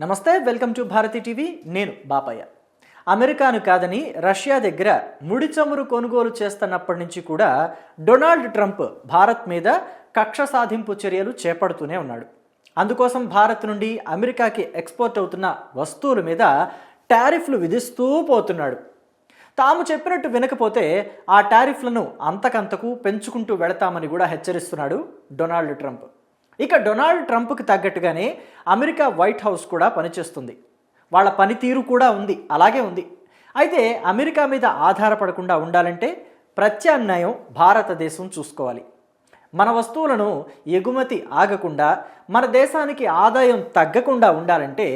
నమస్తే welcome to Bharati TV. నేను బాపయ్య. అమెరికాను కాదని రష్యా దగ్గర ముడి చమురు కొనుగోలు చేస్తున్నప్పటి నుంచి కూడా డొనాల్డ్ ట్రంప్ భారత్ మీద కక్ష సాధింపు చర్యలు చేపడుతూనే ఉన్నాడు. అందుకోసం భారత్ నుండి అమెరికాకి ఎక్స్పోర్ట్ అవుతున్న వస్తువుల మీద టారిఫ్లు విధిస్తూ పోతున్నాడు. తాము చెప్పినట్టు వినకపోతే ఆ టారిఫ్లను అంతకంతకు పెంచుకుంటూ వెళతామని కూడా హెచ్చరిస్తున్నాడు డొనాల్డ్ ట్రంప్. ఇక డొనాల్డ్ ట్రంప్కి తగ్గట్టుగానే అమెరికా వైట్ హౌస్ కూడా పనిచేస్తుంది. వాళ్ళ పనితీరు కూడా ఉంది అలాగే ఉంది. అయితే అమెరికా మీద ఆధారపడకుండా ఉండాలంటే ప్రత్యామ్నాయం భారతదేశం చూసుకోవాలి. మన వస్తువులను ఎగుమతి ఆగకుండా మన దేశానికి ఆదాయం తగ్గకుండా ఉండాలంటే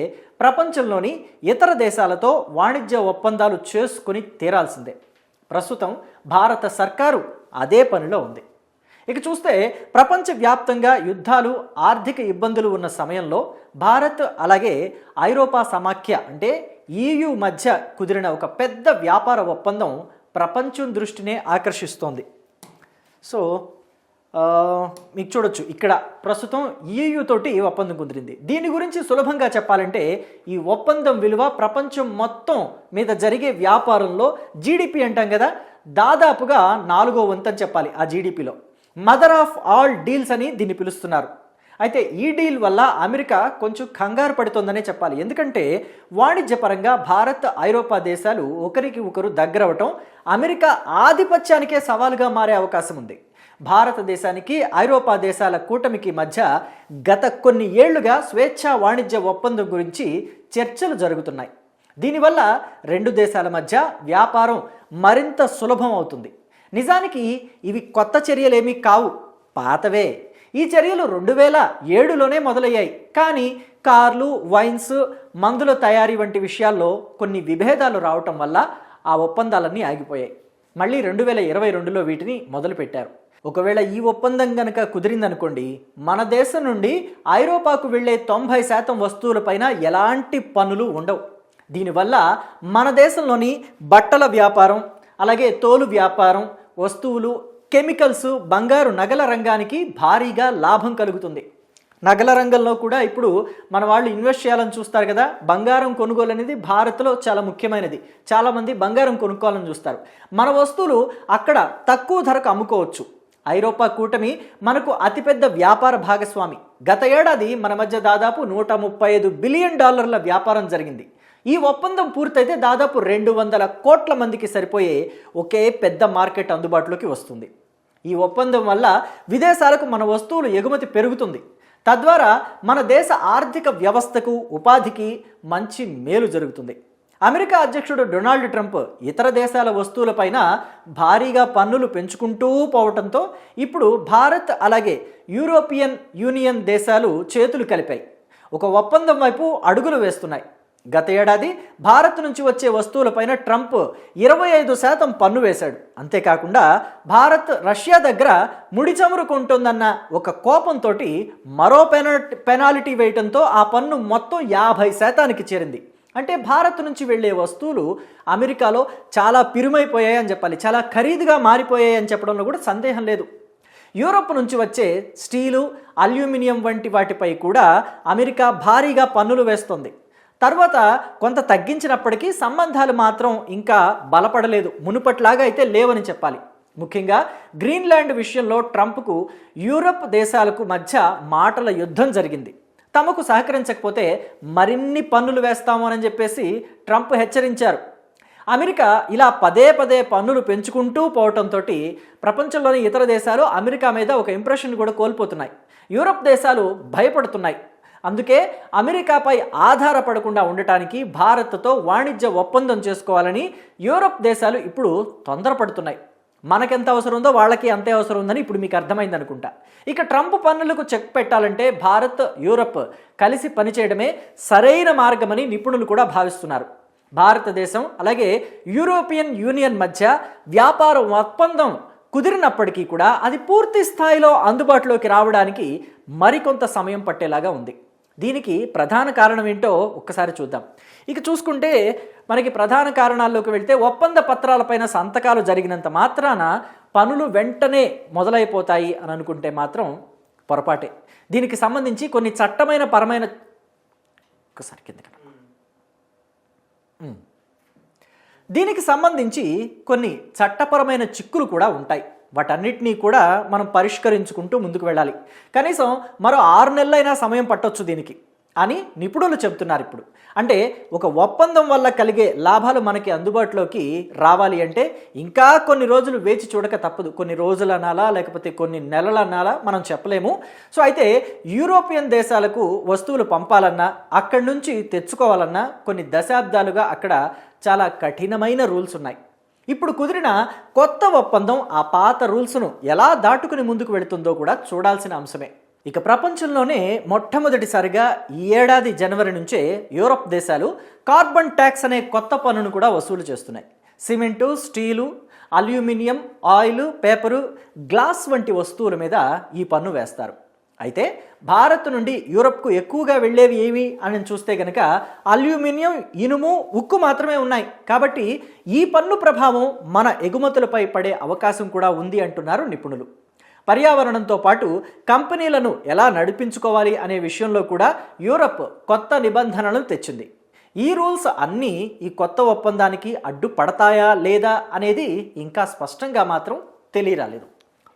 ప్రపంచంలోని ఇతర దేశాలతో వాణిజ్య ఒప్పందాలు చేసుకుని తీరాల్సిందే. ప్రస్తుతం భారత సర్కారు అదే పనిలో ఉంది. ఇక చూస్తే ప్రపంచవ్యాప్తంగా యుద్ధాలు ఆర్థిక ఇబ్బందులు ఉన్న సమయంలో భారత్ అలాగే ఐరోపా సమాఖ్య అంటే ఈయు మధ్య కుదిరిన ఒక పెద్ద వ్యాపార ఒప్పందం ప్రపంచం దృష్టినే ఆకర్షిస్తోంది. సో మీకు చూడొచ్చు ఇక్కడ ప్రస్తుతం ఈయూ తోటి ఒప్పందం కుదిరింది. దీని గురించి సులభంగా చెప్పాలంటే ఈ ఒప్పందం విలువ ప్రపంచం మొత్తం మీద జరిగే వ్యాపారంలో జీడిపి అంటాం కదా దాదాపుగా నాలుగో వంతని చెప్పాలి ఆ జీడిపిలో మదర్ ఆఫ్ ఆల్ డీల్స్ అని దీన్ని పిలుస్తున్నారు. అయితే ఈ డీల్ వల్ల అమెరికా కొంచెం కంగారు పడుతోందనే చెప్పాలి. ఎందుకంటే వాణిజ్యపరంగా భారత్ ఐరోపా దేశాలు ఒకరికి ఒకరు దగ్గరవటం అమెరికా ఆధిపత్యానికే సవాలుగా మారే అవకాశం ఉంది. భారతదేశానికి ఐరోపా దేశాల కూటమికి మధ్య గత కొన్ని ఏళ్ళుగా స్వేచ్ఛా వాణిజ్య ఒప్పందం గురించి చర్చలు జరుగుతున్నాయి. దీనివల్ల రెండు దేశాల మధ్య వ్యాపారం మరింత సులభం అవుతుంది. నిజానికి ఇవి కొత్త చర్యలేమీ కావు. పాతవే. ఈ చర్యలు రెండు వేల ఏడులోనే మొదలయ్యాయి. కానీ కార్లు వైన్స్ మందుల తయారీ వంటి విషయాల్లో కొన్ని విభేదాలు రావటం వల్ల ఆ ఒప్పందాలన్నీ ఆగిపోయాయి. మళ్ళీ రెండు వేల ఇరవై రెండులో వీటిని మొదలుపెట్టారు. ఒకవేళ ఈ ఒప్పందం కనుక కుదిరిందనుకోండి మన దేశం నుండి ఐరోపాకు వెళ్ళే తొంభై శాతం వస్తువులపైన ఎలాంటి పన్నులు ఉండవు. దీనివల్ల మన దేశంలోని బట్టల వ్యాపారం అలాగే తోలు వ్యాపారం వస్తువులు కెమికల్స్ బంగారు నగల రంగానికి భారీగా లాభం కలుగుతుంది. నగల రంగంలో కూడా ఇప్పుడు మన వాళ్ళు ఇన్వెస్ట్ చేయాలని చూస్తారు కదా బంగారం కొనుగోలు అనేది భారత్లో చాలా ముఖ్యమైనది. చాలామంది బంగారం కొనుక్కోవాలని చూస్తారు. మన వస్తువులు అక్కడ తక్కువ ధరకు అమ్ముకోవచ్చు. ఐరోపా కూటమి మనకు అతిపెద్ద వ్యాపార భాగస్వామి. గత ఏడాది మన మధ్య దాదాపు నూట ముప్పై ఐదు బిలియన్ డాలర్ల వ్యాపారం జరిగింది. ఈ ఒప్పందం పూర్తయితే దాదాపు రెండు వందల కోట్ల మందికి సరిపోయే ఒకే పెద్ద మార్కెట్ అందుబాటులోకి వస్తుంది. ఈ ఒప్పందం వల్ల విదేశాలకు మన వస్తువులు ఎగుమతి పెరుగుతుంది. తద్వారా మన దేశ ఆర్థిక వ్యవస్థకు ఉపాధికి మంచి మేలు జరుగుతుంది. అమెరికా అధ్యక్షుడు డొనాల్డ్ ట్రంప్ ఇతర దేశాల వస్తువులపైన భారీగా పన్నులు పెంచుకుంటూ పోవడంతో ఇప్పుడు భారత్ అలాగే యూరోపియన్ యూనియన్ దేశాలు చేతులు కలిపాయి. ఒక ఒప్పందం వైపు అడుగులు వేస్తున్నాయి. గత ఏడాది భారత్ నుంచి వచ్చే వస్తువులపైన ట్రంప్ ఇరవై ఐదు శాతం పన్ను వేశాడు. అంతేకాకుండా భారత్ రష్యా దగ్గర ముడి చమురు కొంటుందన్న ఒక కోపంతో మరో పెన పెనాల్టీ వేయటంతో ఆ పన్ను మొత్తం యాభై శాతానికి చేరింది. అంటే భారత్ నుంచి వెళ్ళే వస్తువులు అమెరికాలో చాలా పిరుమైపోయాయని చెప్పాలి. చాలా ఖరీదుగా మారిపోయాయని చెప్పడంలో కూడా సందేహం లేదు. యూరప్ నుంచి వచ్చే స్టీలు అల్యూమినియం వంటి వాటిపై కూడా అమెరికా భారీగా పన్నులు వేస్తుంది. తర్వాత కొంత తగ్గించినప్పటికీ సంబంధాలు మాత్రం ఇంకా బలపడలేదు. మునుపట్లాగా అయితే లేవని చెప్పాలి. ముఖ్యంగా గ్రీన్లాండ్ విషయంలో ట్రంప్కు యూరప్ దేశాలకు మధ్య మాటల యుద్ధం జరిగింది. తమకు సహకరించకపోతే మరిన్ని పన్నులు వేస్తాము అని చెప్పేసి ట్రంప్ హెచ్చరించారు. అమెరికా ఇలా పదే పదే పన్నులు పెంచుకుంటూ పోవటంతో ప్రపంచంలోని ఇతర దేశాలు అమెరికా మీద ఒక ఇంప్రెషన్ కూడా కోల్పోతున్నాయి. యూరప్ దేశాలు భయపడుతున్నాయి. అందుకే అమెరికాపై ఆధారపడకుండా ఉండటానికి భారత్తో వాణిజ్య ఒప్పందం చేసుకోవాలని యూరప్ దేశాలు ఇప్పుడు తొందరపడుతున్నాయి. మనకెంత అవసరం ఉందో వాళ్ళకి అంతే అవసరం ఉందని ఇప్పుడు మీకు అర్థమైంది అనుకుంటా. ఇక ట్రంప్ పన్నులకు చెక్ పెట్టాలంటే భారత్ యూరప్ కలిసి పనిచేయడమే సరైన మార్గమని నిపుణులు కూడా భావిస్తున్నారు. భారతదేశం అలాగే యూరోపియన్ యూనియన్ మధ్య వ్యాపార ఒప్పందం కుదిరినప్పటికీ కూడా అది పూర్తి స్థాయిలో అందుబాటులోకి రావడానికి మరికొంత సమయం పట్టేలాగా ఉంది. దీనికి ప్రధాన కారణం ఏంటో ఒక్కసారి చూద్దాం. ఇక చూసుకుంటే మనకి ప్రధాన కారణాల్లోకి వెళ్తే ఒప్పంద పత్రాలపైన సంతకాలు జరిగినంత మాత్రాన పనులు వెంటనే మొదలైపోతాయి అని అనుకుంటే మాత్రం పొరపాటే. దీనికి సంబంధించి కొన్ని చట్టమైన పరమైన ఒక్కసారి కింద దీనికి సంబంధించి కొన్ని చట్టపరమైన చిక్కులు కూడా ఉంటాయి. వాటన్నిటినీ కూడా మనం పరిష్కరించుకుంటూ ముందుకు వెళ్ళాలి. కనీసం మరో ఆరు నెలలైనా సమయం పట్టొచ్చు దీనికి. అని నిపుణులు చెబుతున్నారు ఇప్పుడు. అంటే ఒక ఒప్పందం వల్ల కలిగే లాభాలు మనకి అందుబాటులోకి రావాలి అంటే ఇంకా కొన్ని రోజులు వేచి చూడక తప్పదు. కొన్ని రోజులు అనాలా లేకపోతే కొన్ని నెలలు అనాలా మనం చెప్పలేము. సో అయితే యూరోపియన్ దేశాలకు వస్తువులు పంపాలన్నా అక్కడి నుంచి తెచ్చుకోవాలన్నా కొన్ని దశాబ్దాలుగా అక్కడ చాలా కఠినమైన రూల్స్ ఉన్నాయి. ఇప్పుడు కుదిరిన కొత్త ఒప్పందం ఆ పాత రూల్స్ను ఎలా దాటుకుని ముందుకు వెళుతుందో కూడా చూడాల్సిన అంశమే. ఇక ప్రపంచంలోనే మొట్టమొదటిసారిగా ఈ ఏడాది జనవరి నుంచే యూరప్ దేశాలు కార్బన్ ట్యాక్స్ అనే కొత్త పన్నును కూడా వసూలు చేస్తున్నాయి. Cement steel aluminium oil paper glass వంటి వస్తువుల మీద ఈ పన్ను వేస్తారు. అయితే భారత్ నుండి యూరప్కు ఎక్కువగా వెళ్ళేవి ఏవి అని చూస్తే కనుక అల్యూమినియం ఇనుము ఉక్కు మాత్రమే ఉన్నాయి. కాబట్టి ఈ పన్ను ప్రభావం మన ఎగుమతులపై పడే అవకాశం కూడా ఉంది అంటున్నారు నిపుణులు. పర్యావరణంతో పాటు కంపెనీలను ఎలా నడిపించుకోవాలి అనే విషయంలో కూడా యూరప్ కొత్త నిబంధనలను తెచ్చింది. ఈ రూల్స్ అన్నీ ఈ కొత్త ఒప్పందానికి అడ్డుపడతాయా లేదా అనేది ఇంకా స్పష్టంగా మాత్రం తెలియరాలేదు.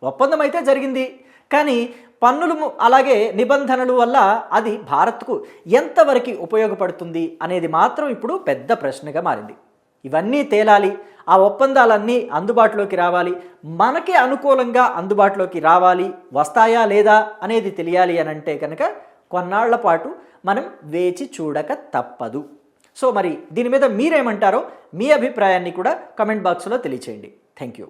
ఒప్పందం అయితే జరిగింది. కానీ పన్నులు అలాగే నిబంధనలు వల్ల అది భారత్కు ఎంతవరకు ఉపయోగపడుతుంది అనేది మాత్రం ఇప్పుడు పెద్ద ప్రశ్నగా మారింది. ఇవన్నీ తేలాలి ఆ ఒప్పందాలన్నీ అందుబాటులోకి రావాలి మనకే అనుకూలంగా అందుబాటులోకి రావాలి వస్తాయా లేదా అనేది తెలియాలి అని అంటే కనుక కొన్నాళ్ళ పాటు మనం వేచి చూడక తప్పదు. సో మరి దీని మీద మీరేమంటారో మీ అభిప్రాయాన్ని కూడా కమెంట్ బాక్స్లో తెలియచేయండి. Thank you.